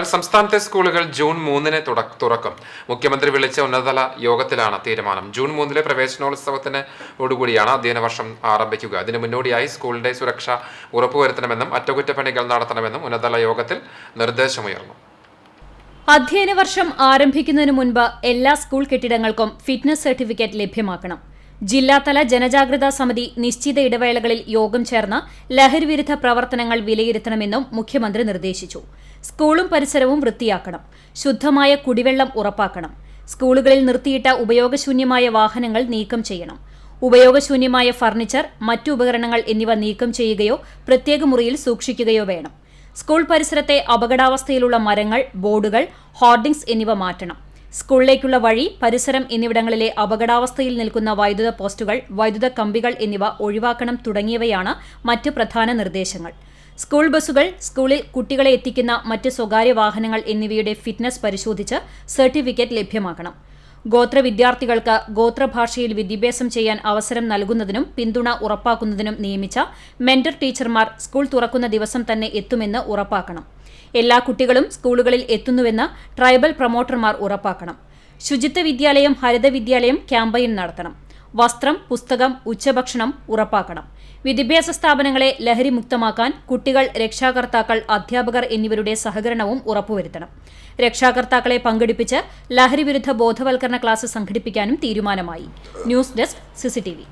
വാർത്തകൾ സംസ്ഥാനത്തെ സ്കൂളുകൾ ജൂൺ മൂന്നിന് തുറക്കും. മുഖ്യമന്ത്രി വിളിച്ച ഉന്നതതല യോഗത്തിലാണ് തീരുമാനം. ജൂൺ മൂന്നിലെ പ്രവേശനോത്സവത്തിന് ഓടുകൂടിയാണ് അധ്യയന വർഷം ആരംഭിക്കുക. അതിനു മുന്നോടിയായി സ്കൂളിന്റെ സുരക്ഷ ഉറപ്പുവരുത്തണമെന്നും അറ്റകുറ്റപ്പണികൾ നടത്തണമെന്നും ഉന്നതതല യോഗത്തിൽ നിർദ്ദേശമുയർന്നു. അധ്യയന വർഷം ആരംഭിക്കുന്നതിന് മുൻപ് എല്ലാ സ്കൂൾ കെട്ടിടങ്ങൾക്കും ഫിറ്റ്നസ് സർട്ടിഫിക്കറ്റ് ലഭ്യമാക്കണം. ജില്ലാതല ജനജാഗ്രതാ സമിതി നിശ്ചിത ഇടവേളകളിൽ യോഗം ചേർന്ന് ലഹരിവിരുദ്ധ പ്രവർത്തനങ്ങൾ വിലയിരുത്തണമെന്നും മുഖ്യമന്ത്രി നിർദ്ദേശിച്ചു. സ്കൂളും പരിസരവും വൃത്തിയാക്കണം. ശുദ്ധമായ കുടിവെള്ളം ഉറപ്പാക്കണം. സ്കൂളുകളിൽ നിർത്തിയിട്ട ഉപയോഗശൂന്യമായ വാഹനങ്ങൾ നീക്കം ചെയ്യണം. ഉപയോഗശൂന്യമായ ഫർണിച്ചർ മറ്റു ഉപകരണങ്ങൾ എന്നിവ നീക്കം ചെയ്യുകയോ പ്രത്യേക മുറിയിൽ സൂക്ഷിക്കുകയോ വേണം. സ്കൂൾ പരിസരത്തെ അപകടാവസ്ഥയിലുള്ള മരങ്ങൾ ബോർഡുകൾ ഹോർഡിംഗ്സ് എന്നിവ മാറ്റണം. സ്കൂളിലേക്കുള്ള വഴി പരിസരം എന്നിവിടങ്ങളിലെ അപകടാവസ്ഥയിൽ നിൽക്കുന്ന വൈദ്യുത പോസ്റ്റുകൾ വൈദ്യുത കമ്പികൾ എന്നിവ ഒഴിവാക്കണം തുടങ്ങിയവയാണ് മറ്റ് പ്രധാന നിർദ്ദേശങ്ങൾ. സ്കൂൾ ബസ്സുകൾ സ്കൂളിൽ കുട്ടികളെ എത്തിക്കുന്ന മറ്റ് സ്വകാര്യ വാഹനങ്ങൾ എന്നിവയുടെ ഫിറ്റ്നസ് പരിശോധിച്ച് സർട്ടിഫിക്കറ്റ് ലഭ്യമാക്കണം. ഗോത്ര വിദ്യാർത്ഥികൾക്ക് ഗോത്രഭാഷയിൽ വിദ്യാഭ്യാസം ചെയ്യാൻ അവസരം നൽകുന്നതിനും പിന്തുണ ഉറപ്പാക്കുന്നതിനും നിയമിച്ച മെന്റർ ടീച്ചർമാർ സ്കൂൾ തുറക്കുന്ന ദിവസം തന്നെ എത്തുമെന്ന് ഉറപ്പാക്കണം. എല്ലാ കുട്ടികളും സ്കൂളുകളിൽ എത്തുന്നുവെന്ന് ട്രൈബൽ പ്രൊമോട്ടർമാർ ഉറപ്പാക്കണം. ശുചിത്വ വിദ്യാലയം ഹരിത വിദ്യാലയം ക്യാമ്പയിൻ നടത്തണം. വസ്ത്രം പുസ്തകം ഉച്ചഭക്ഷണം ഉറപ്പാക്കണം. വിദ്യാഭ്യാസ സ്ഥാപനങ്ങളെ ലഹരിമുക്തമാക്കാൻ കുട്ടികൾ രക്ഷാകർത്താക്കൾ അധ്യാപകർ എന്നിവരുടെ സഹകരണവും ഉറപ്പുവരുത്തണം. രക്ഷാകർത്താക്കളെ പങ്കെടുപ്പിച്ച് ലഹരിവിരുദ്ധ ബോധവൽക്കരണ ക്ലാസ് സംഘടിപ്പിക്കാനും തീരുമാനമായി. News desk CCTV.